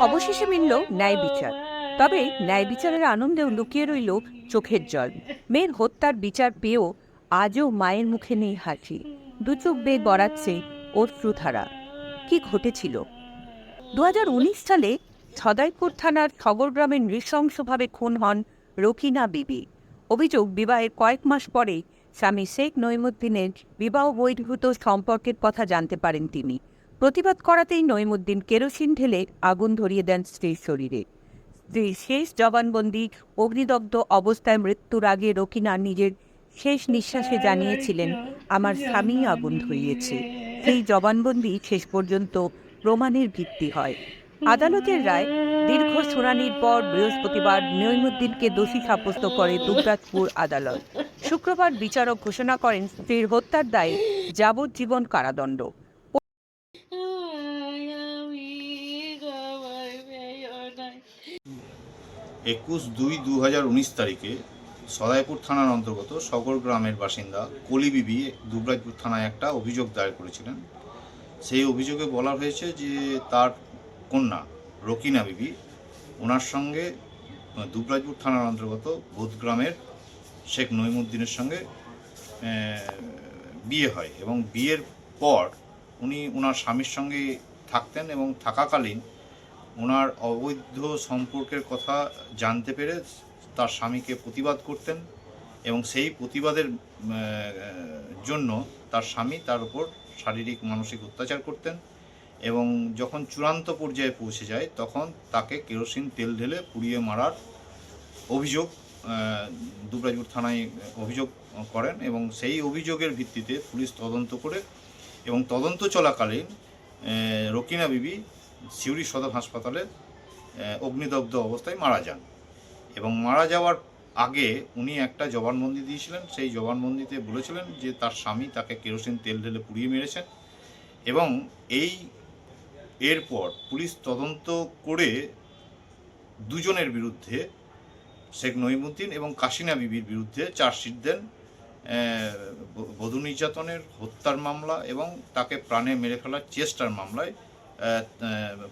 অবশেষে মিলল ন্যায় বিচার। তবে ন্যায় বিচারের আনন্দেও লুকিয়ে রইল চোখের জল। মেয়ের হত্যার বিচার পেয়েও আজও মায়ের মুখে নেই হাসি। দু চোখ বেয়ে গড়াচ্ছে অশ্রুধারা। কি ঘটেছিল? দু হাজার উনিশ সালে ছদাইপুর থানার খবর গ্রামে নৃশংসভাবে খুন হন রকিনা বিবি। অভিযোগ, বিবাহের কয়েক মাস পরেই স্বামী শেখ নইমুদ্দিনের বিবাহ বহির্ভূত সম্পর্কের কথা জানতে পারেন তিনি। প্রতিবাদ করাতেই নইমুদ্দিন কেরোসিন ঢেলে আগুন ধরিয়ে দেন স্ত্রীর শরীরে। স্ত্রীর শেষ জবানবন্দি, অগ্নিদগ্ধ অবস্থায় মৃত্যুর আগে রকিনা নিজের শেষ নিঃশ্বাসে জানিয়েছিলেন, আমার স্বামী আগুন ধরিয়েছে। সেই জবানবন্দি শেষ পর্যন্ত প্রমাণের ভিত্তি হয়। আদালতের রায়, দীর্ঘ শুনানির পর বৃহস্পতিবার নইমুদ্দিনকে দোষী সাব্যস্ত করে দুবরাজপুর আদালত। শুক্রবার বিচারক ঘোষণা করেন, স্ত্রীর হত্যার দায়ে যাবজ্জীবন কারাদণ্ড। একুশ দুই দু উনিশ তারিখে সদাইপুর থানার অন্তর্গত সগর গ্রামের বাসিন্দা কলি বিবি দুবরাজপুর থানায় একটা অভিযোগ দায়ের করেছিলেন। সেই অভিযোগে বলা হয়েছে যে তার কন্যা রকিনা বিবি ওনার সঙ্গে দুবরাজপুর থানার অন্তর্গত বোধগ্রামের শেখ নইমুদ্দিনের সঙ্গে বিয়ে হয় এবং বিয়ের পর উনি ওনার স্বামীর সঙ্গে থাকতেন এবং থাকাকালীন ওনার অবৈধ সম্পর্কের কথা জানতে পেরে তার স্বামীকে প্রতিবাদ করতেন এবং সেই প্রতিবাদের জন্য তার স্বামী তার উপর শারীরিক, মানসিক অত্যাচার করতেন এবং যখন চূড়ান্ত পর্যায়ে পৌঁছে যায় তখন তাকে কেরোসিন, তেল ঢেলে পুড়িয়ে মারার অভিযোগ দুবরাজপুর থানায় অভিযোগ করেন এবং সেই অভিযোগের ভিত্তিতে পুলিশ তদন্ত করে এবং তদন্ত চলাকালীন রকিনা বিবি সিউড়ি সদর হাসপাতালে অগ্নিদগ্ধ অবস্থায় মারা যান। এবং মারা যাওয়ার আগে উনি একটা জবানবন্দি দিয়েছিলেন। সেই জবানবন্দিতে বলেছিলেন যে তার স্বামী তাকে কেরোসিন তেল ঢেলে পুড়িয়ে মেরেছেন। এবং এই এরপর পুলিশ তদন্ত করে দুজনের বিরুদ্ধে শেখ নইমুদ্দিন এবং কাশিনা বিবির বিরুদ্ধে চার্জশিট দেন। বধূ নির্যাতনের হত্যার মামলা এবং তাকে প্রাণে মেরে ফেলার চেষ্টার মামলায়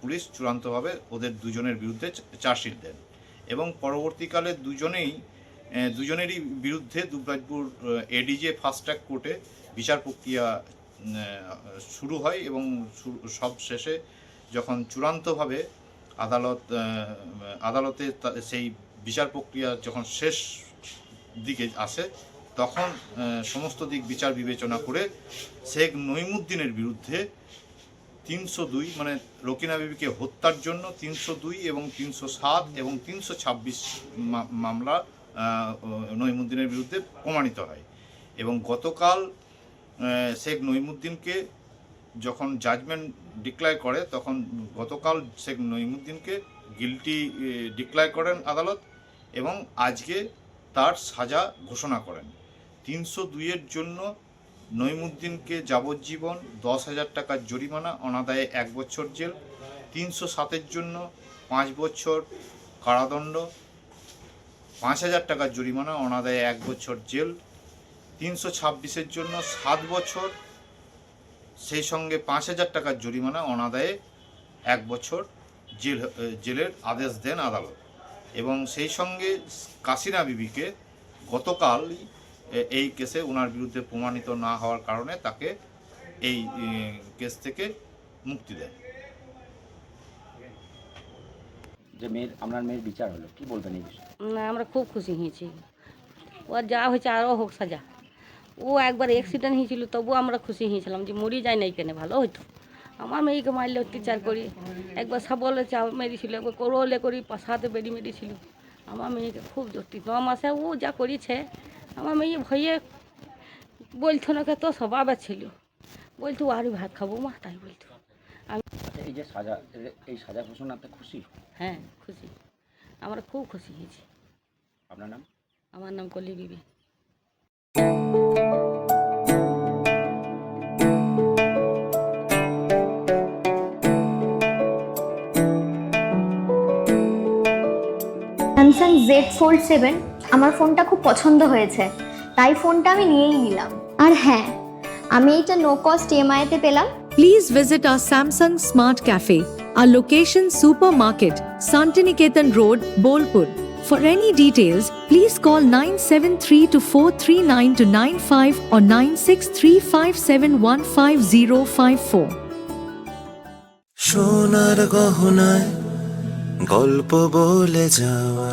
পুলিশ চূড়ান্তভাবে ওদের দুজনের বিরুদ্ধে চার্জশিট দেন। এবং পরবর্তীকালে দুজনেই দুজনেরই বিরুদ্ধে দুবরাজপুর এডিজে ফাস্ট ট্র্যাক কোর্টে বিচার প্রক্রিয়া শুরু হয় এবং সব শেষে যখন চূড়ান্তভাবে আদালত আদালতে সেই বিচার প্রক্রিয়া যখন শেষ দিকে আসে, তখন সমস্ত দিক বিচার বিবেচনা করে শেখ নইমুদ্দিনের বিরুদ্ধে তিনশো দুই মানে রকিনা বিবিকে হত্যার জন্য তিনশো দুই এবং তিনশো সাত এবং তিনশো ছাব্বিশ মামলা নইমুদ্দিনের বিরুদ্ধে প্রমাণিত হয়। এবং গতকাল শেখ নইমুদ্দিনকে যখন জাজমেন্ট ডিক্লেয়ার করে, তখন গতকাল শেখ নইমুদ্দিনকে গিলটি ডিক্লেয়ার করেন আদালত এবং আজকে তার সাজা ঘোষণা করেন। তিনশো দুইয়ের জন্য নইমুদ্দিনকে যাবজ্জীবন দশ হাজার টাকার জরিমানা, অনাদায়ে এক বছর জেল, তিনশো সাতের জন্য পাঁচ বছর কারাদণ্ড, পাঁচ হাজার টাকার জরিমানা, অনাদায়ে এক বছর জেল, তিনশো ছাব্বিশের জন্য সাত বছর, সেই সঙ্গে পাঁচ হাজার টাকার জরিমানা, অনাদায়ে এক বছর জেল, জেলের আদেশ দেন আদালত। এবং সেই সঙ্গে কাসিনা বিবিকে গতকাল এই কেসে ওনার বিরুদ্ধে প্রমাণিত না হওয়ার কারণে তাকে এই কেস থেকে মুক্তি দেয় যে মেয়ের আপনার মেয়ের বিচার হলো কি বলবেন এই বিষয়ে? না আমরা খুব খুশি হয়েছি। ওর যা হয়েছে আরও হোক সাজা। ও একবার অ্যাক্সিডেন্ট হয়েছিল তবুও আমরা খুশি হয়েছিলাম যে মরি যায় নাই কেন ভালো হইতো। আমার মেয়েকে মারলে অত্যাচার করি একবার সাবলে চা মেরেছিল একবার করলে করি পাশাতে বেরি মেরেছিল। আমার মেয়েকে খুব জটি ন মাসে ও যা করেছে আমার মেয়ে ভয়ে বলতো না তো স্বভাবে ছিল। বলতো আরও ভাত খাব মা তাই বলতো। আচ্ছা এই যে সাজা এই সাজা ঘোষণাতে খুশি? হ্যাঁ খুশি। আমরা খুব খুশি হয়েছি। আপনার নাম? আমার নাম কলি বিবি। স্যামসাং জেড ফোল্ড সেভেন আমার ফোনটা খুব পছন্দ হয়েছে। তাই ফোনটা আমি নিয়েই নিলাম। আর হ্যাঁ আমি এটা নো কস্ট ইএমআই তে পেলাম। Please visit R Samsung smart cafe R location super market Santiniketan road Bolpur for any details please call nine seven three two four three nine two nine five or nine six three five seven one five zero five four সোনার গহনায় গল্প বলে যাওয়া।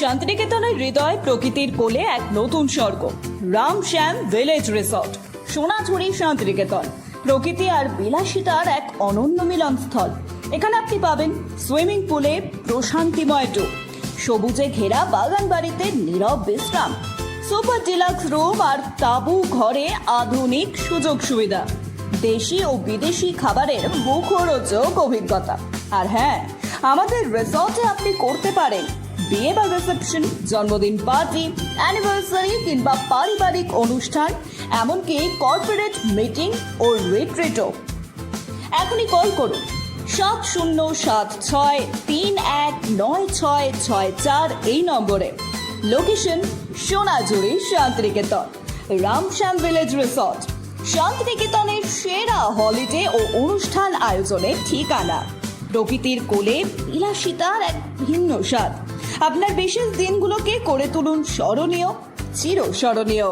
শান্তিনিকেতনের হৃদয় প্রকৃতির কোলে এক নতুন স্বর্গ, রাম শ্যাম ভিলেজ রিসর্ট, সোনাঝুরি শান্তিনিকেতন। প্রকৃতি আর বিলাসিতার এক অনন্য মিলনস্থল। এখানে আপনি পাবেন সুইমিং পুলে প্রশান্তিময় টু সবুজে ঘেরা বাগান বাড়িতে নীরব বিশ্রাম, সুপার ডিলাক্স রুম আর তাবু ঘরে আধুনিক সুযোগ সুবিধা, দেশি ও বিদেশি খাবারের মুখরোচক অভিজ্ঞতা। আর হ্যাঁ আমাদের রিসর্টে আপনি করতে পারেন বিয়ে বা রিসেপশন জন্মদিন পার্টি অ্যানিভার্সারি কিংবা পারিবারিক অনুষ্ঠান, এমনকি কর্পোরেট মিটিং ও রিট্রিটও এখনই কল করুন সাত শূন্য সাত ছয় তিন এক নয় ছয় ছয় চার এই নম্বরে। Location Sonajhuri Santiniketan, Ramshyam village resort শান্তিনিকেতনের সেরা হলিডে ও অনুষ্ঠান আয়োজনের ঠিকানা। প্রকৃতির কোলে বিলাসিতার এক ভিন্ন স্বাদ। আপনার বিশেষ দিনগুলোকে করে তুলুন স্মরণীয় চির স্মরণীয়